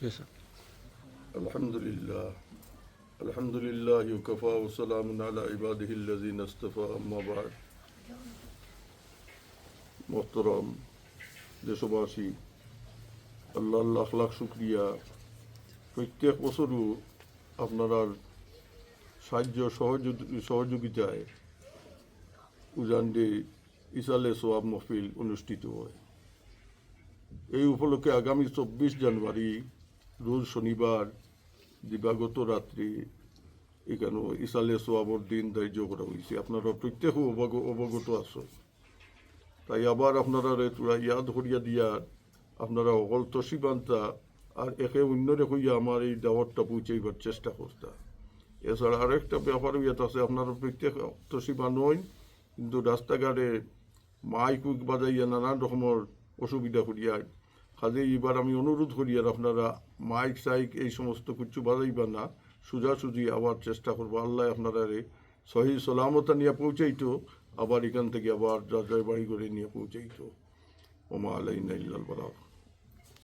Yes, sir. الحمد لله الحمد لله وكفى وسلام على عباده الذين اصطفى أما بعد মোহতরম দেশবাসী আল্লাহ লাখ লাখ শুক্রিয়া প্রত্যেক বছরও আপনারা সাহায্য সহযোগ- সহযোগিতায় উজানডে ইসালে সোয়াব মহফিল অনুষ্ঠিত হয় এই উপলক্ষে আগামী চব্বিশ জানুয়ারি রোজ শনিবার দিবাগত রাত্রি এখানে ইসালে দিন ধার্য করা হয়েছে আপনারা প্রত্যেক অবগ, অবগত আছো তাই আবার আপনারা তোরা ইয়াদ করিয়া দিয়া আপনারা অকল তসিবান্তা আর একে অন্যরে হইয়া আমার এই দাওয়াতটা পৌঁছাইবার চেষ্টা করতা। এছাড়া আরেকটা ব্যাপার হইয়া আছে আপনারা প্রত্যেক তসিবা নয় কিন্তু রাস্তাঘাটে মাইক বাজাইয়া নানান রকমের অসুবিধা করিয়া কাজে এবার আমি অনুরোধ করি, আর আপনারা মাইক, সাইক এই সমস্ত কিছু বাজাইবা না। সোজাসুজি আবার চেষ্টা করব, আল্লাহ আপনারা সহি সলামতা নিয়ে পৌঁছাইতো, আবার এখান থেকে আবার যার বাড়ি করে নিয়ে পৌঁছাইতো। ওমা আলাইনা ইল্লাল বালাগ।